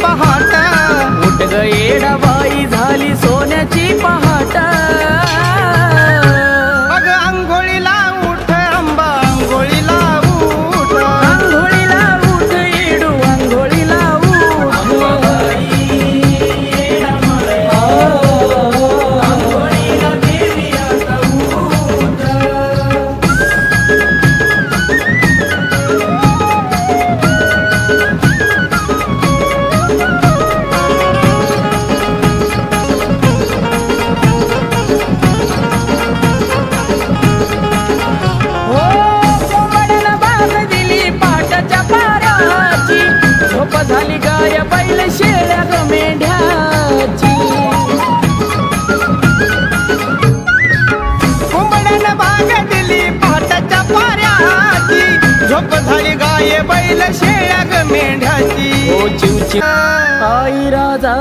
八号。झाली गाय बैल शेळ्या ग मेंढ्याची आई राजा.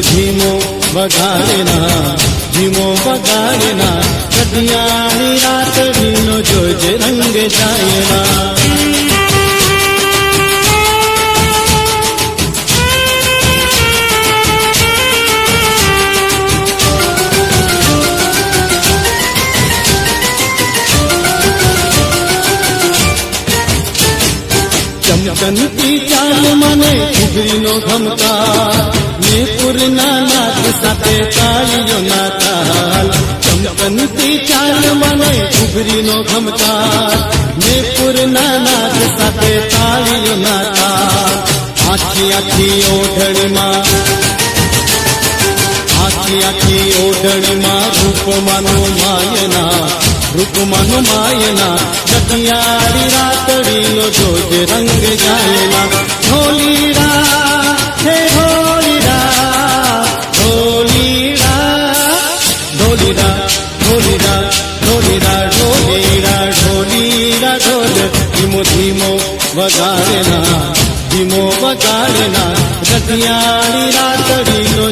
ધીમો વગાડેના ધીમો વગાડેના કટિયાની રાત ભીનો જોજે રંગ જાયના ચમકનતી ચાલ મને ઉગરીનો ધમકાર नो घमता नेपुर ना नाच ताली नाता आखी आखी ओढ़ने आखी आखी ओढ़ने मा रूप मनु मायना, रूप मनु मायना जतियारी रातड़ी नो जोज रंग जायना होली रा हे होली रा होली रा होली रा ઢોલી રા ઢોલી રા ઢોલી રા ઢોલ ધીમો ધીમો વગાડેલા ધીમો વગાડેલા રતિયાળી રાતડી નો